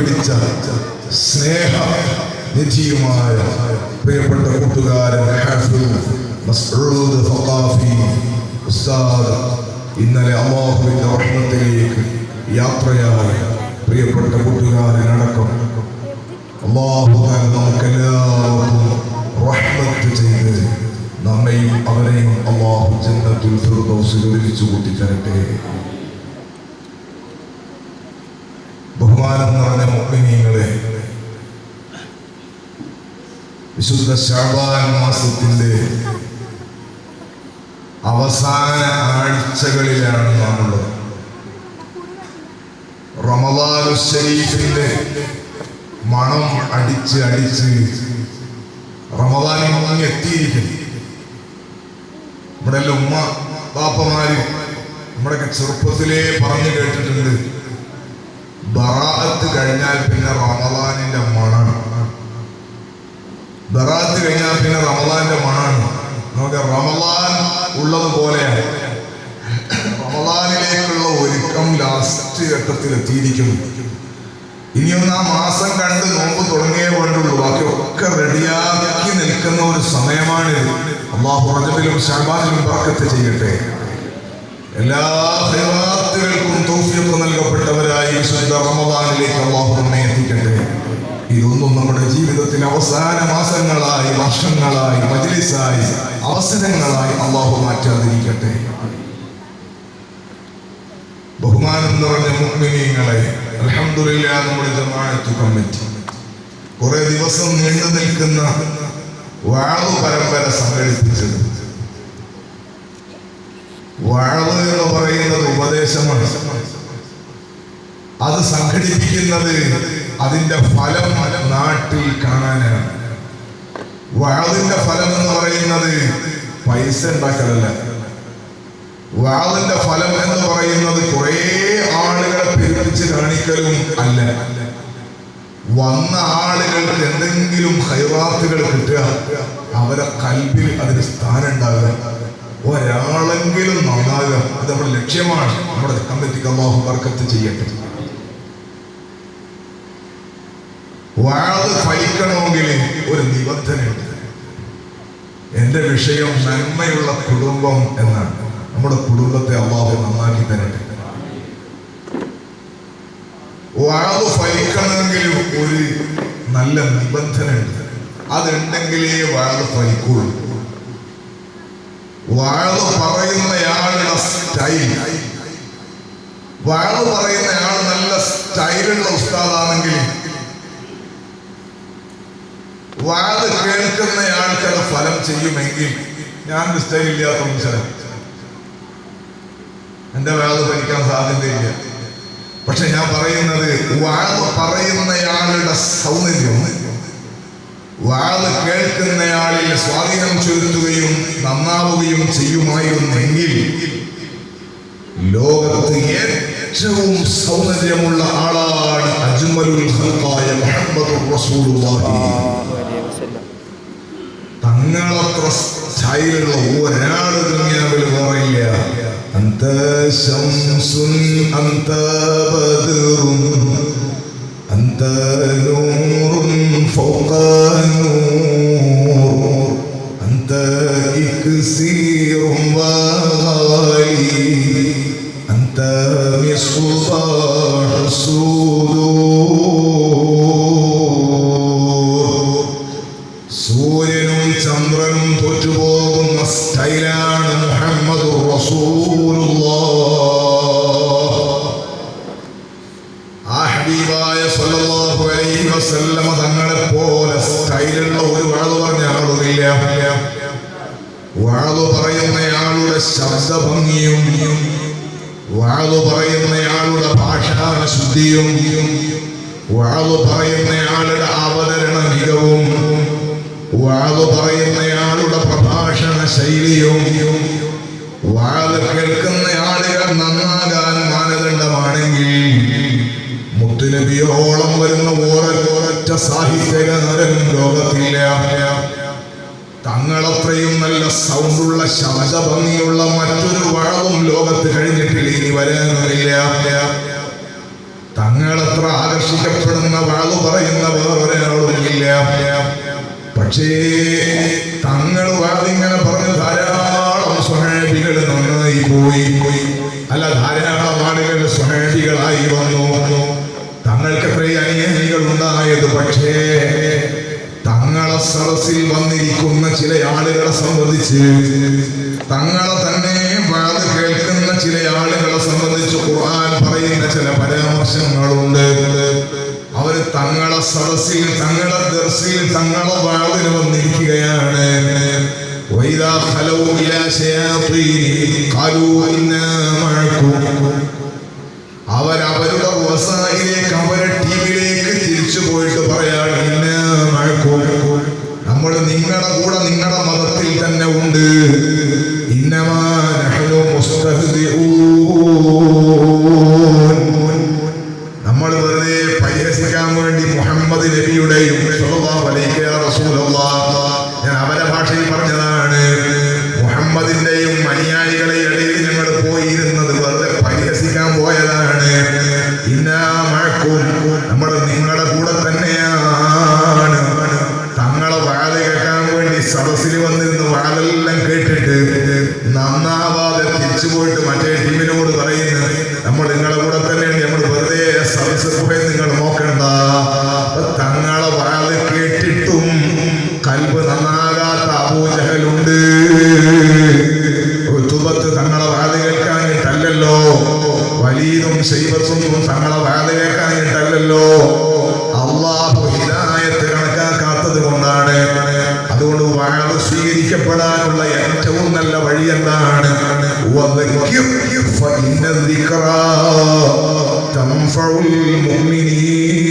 പിടിച്ച സ്നേഹ നിധിയുമായ പ്രിയപ്പെട്ട കൂട്ടുകാരൻ ഉസ്താദ് ഇന്നലെ അള്ളാഹുവിന്റെ ഭക്ഷണത്തിലേക്ക് യാത്രയായ. പ്രിയപ്പെട്ട കൂട്ടുകാരനടക്കം അള്ളാഹു നമുക്കെല്ലാവർക്കും റഹ്മത്ത് ചെയ്ത് നമ്മയും അവരെയും അള്ളാഹു ജന്നത്തുൽ ഫിർദൗസിൽ ഒരുമിച്ച് കൂട്ടിത്തരട്ടെ ബഹുമാനം നിറഞ്ഞ മുഅ്മിനീങ്ങളെ വിശുദ്ധ ശാബാൻ മാസത്തിന്റെ അവസാന ആഴ്ചകളിലാണ് നാമുള്ളത്. റമദാനു ഷരീഫിന്റെ മണം അടിച്ച് അടിച്ച് റമദാൻ ഇങ്ങ് എത്തിയിരിക്കുന്നു. ഇവിടെ ഉമ്മ പാപ്പമാരും നമ്മുടെയൊക്കെ ചെറുപ്പത്തിലേ പറഞ്ഞു കേട്ടിട്ടുണ്ട് ബറാഅത്ത് കഴിഞ്ഞാൽ പിന്നെ റമദാനിന്റെ മണാണ് ബറാഅത്ത് കഴിഞ്ഞാൽ പിന്നെ റമദാന്റെ മണാണ്. നമുക്ക് റമദാൻ ഉള്ളത് പോലെയാണ് റമദാനിലേക്കുള്ള ഒരുക്കം ലാസ്റ്റ് ഘട്ടത്തിൽ എത്തിയിരിക്കുന്നു. ഇനിയൊന്ന് ആ മാസം കണ്ട് നോമ്പ് തുടങ്ങിയേ വേണ്ടുള്ളൂ. ബാക്കി ഒക്കെ റെഡിയാക്കി നിൽക്കുന്ന ഒരു സമയമാണിത്. അള്ളാഹു റജബിലും ഷാബാനിലും ബർക്കത്ത് ചെയ്യട്ടെ. എല്ലാ ദൈവാർത്ഥികൾക്കും തൗഫീഖ് നൽകപ്പെട്ടവരായി വിശുദ്ധ റമദാനിലേക്ക് അള്ളാഹു നമ്മെ എത്തിക്കട്ടെ. ഇതൊന്നും നമ്മുടെ ജീവിതത്തിലെ അവസാന മാസങ്ങളായി വർഷങ്ങളായി മജ്ലിസായി അവസരങ്ങളായി അള്ളാഹു മാറ്റാതിരിക്കട്ടെ. ബഹുമാനം നിറഞ്ഞ മുഗ്മിനീങ്ങളെ നമ്മുടെ ജമാഅത്ത് കമ്മിറ്റി. കുറെ ദിവസം നീണ്ടു നിൽക്കുന്ന വാഴവ് പരമ്പര സംഘടിപ്പിച്ചത്. വാഴവ് എന്ന് പറയുന്നത് ഉപദേശമാണ്. അത് സംഘടിപ്പിക്കുന്നത് അതിന്റെ ഫലം നാട്ടിൽ കാണാനാണ്. വാഴവിന്റെ ഫലം എന്ന് പറയുന്നത് പൈസ ഉണ്ടാക്കലല്ല. വാളിന്റെ ഫലം എന്ന് പറയുന്നത് കുറെ ആളുകളെ പെരുപ്പിച്ച് കാണിക്കലും അല്ല. വന്ന ആളുകൾക്ക് എന്തെങ്കിലും ഹൈറാത്തുകൾ കിട്ടുക അവരെ കൽവിൽ അതിന് സ്ഥാനം ഉണ്ടാകുക. ഒരാളെങ്കിലും നന്നാകുക അത് നമ്മുടെ ലക്ഷ്യമാണ്. നമ്മുടെ കമ്മിറ്റിക്ക് അള്ളാഹു ബർക്കത്ത് ചെയ്യട്ടെ. വാഴ് ഫലിക്കണമെങ്കിൽ ഒരു നിബന്ധനയുണ്ട്. എന്റെ വിഷയം നന്മയുള്ള കുടുംബം എന്നാണ്. നമ്മുടെ കുടുംബത്തെ അള്ളാഹു നന്നാക്കി തരട്ടെ. വാഴ് ഫലിക്കണമെങ്കിൽ ഒരു നല്ല നിബന്ധനയുണ്ട്. അതുണ്ടെങ്കിലേ വാഴ് ഫലിക്കുള്ളൂ. വാഴ് പറയുന്നയാളുടെ സ്റ്റൈൽ. വാഴ് പറയുന്നയാൾ നല്ല സ്റ്റൈലുള്ള ഉസ്താദാണെങ്കിൽ വാഴ് കേൾക്കുന്നയാൾക്ക് അത് ഫലം ചെയ്യുമെങ്കിൽ ഞാൻ ഇല്ലാത്ത മനുഷ്യനാണ് എന്റെ വാത് ഭരിക്കാൻ സാധ്യതയില്ല. പക്ഷെ ഞാൻ പറയുന്നത് വാത് പറയുന്നയാളുടെ സൗന്ദര്യം. വാത് കേൾക്കുന്നയാളിൽ സ്വാധീനം ചെലുത്തുകയും നന്നാവുകയും ചെയ്യുമായിരുന്നെങ്കിൽ ലോകത്ത് ഏറ്റവും സൗന്ദര്യമുള്ള ആളാണ് അജ്മലുൽ ഖൽഖായ മുഹമ്മദ് റസൂലുള്ളാഹി. തങ്ങളത്ര അന്ത മിസ്ബാഹ് സുദൂർ സൂര്യനും ചന്ദ്രനും തോറ്റുപോകുന്ന സ്റ്റൈലാണ് മുഹമ്മദ് ആ ഹബീബായ സല്ലല്ലാഹു അലൈഹി വസല്ലമ തങ്ങളെ പോലെ സ്റ്റൈലുള്ള ഒരു വാഴ് പറഞ്ഞ ആളുകളില്ല വാഴ് പറയുന്നയാളുടെ ശബ്ദഭംഗിയും വാഴ് പറയുന്നയാളുടെ ഭാഷാശുദ്ധിയും വാഴ് പറയുന്നയാളുടെ അവതരണ മികവും വാഴ് പറയുന്നയാളുടെ പ്രഭാഷണ ശൈലിയും വാവ് കേൾക്കുന്ന ആളുകൾ നന്നാകാൻ മാനദണ്ഡമാണെങ്കിൽ മുത്തുനബിയോളം വരുന്ന ഓരൊറ്റ സാഹിത്യകാരൻ ലോകത്തില്ല. തങ്ങളത്രയും നല്ല സൗണ്ടുള്ള ശബ്ദഭംഗിയുള്ള മറ്റൊരു വളവും ലോകത്ത് കഴിഞ്ഞിട്ടില്ല ഇനി വരാനില്ല. തങ്ങളത്ര ആകർഷിക്കപ്പെടുന്ന പക്ഷേ തങ്ങൾ അതിങ്ങനെ പറഞ്ഞ് ധാരാളം സ്വഹാബികൾ നന്നായി പോയി. അല്ല ധാരാളം ആളുകൾ സ്വഹേഷികളായി വന്നു. വന്നു തങ്ങൾക്ക് എത്രയും അനുയായികൾ ഉണ്ടായത്? പക്ഷേ തങ്ങളെ സദസ്സിൽ വന്നിരിക്കുന്ന ചില ആളുകളെ സംബന്ധിച്ച് തങ്ങളെ തന്നെ വാത് കേൾക്കുന്ന ചില ആളുകളെ സംബന്ധിച്ച് ഖുർആൻ പറയുന്ന ചില പരാമർശങ്ങളുണ്ട്. തങ്ങളെ സദസ്സിൽ തങ്ങളെ ദർസിൽ തങ്ങളെ വാതിന് വന്നിരിക്കുകയാണ് وإذا خلوا إلى شياطين قالوا إنا معكم അവർ പോയിരുന്നത് വെറുതെ പരിഹസിക്കാൻ പോയതാണ്. ഇന്നാ മഴക്കും നമ്മൾ നിങ്ങളുടെ കൂടെ തന്നെയാണ്. തങ്ങളെ വാഴ കേൾക്കാൻ വേണ്ടി സദസ്സിൽ വന്നിരുന്ന് വാഴെല്ലാം കേട്ടിട്ട് നന്നാവാതെ തിരിച്ചു പോയിട്ട് മറ്റേ ടീമിനോട് പറയുന്നു വാഴ സ്വീകരിക്കപ്പെടാനുള്ള ഏറ്റവും നല്ല വഴി എന്താണ് വദക്കിർ ഫഇന്ന الذِّكْرَى تنفع المؤمنين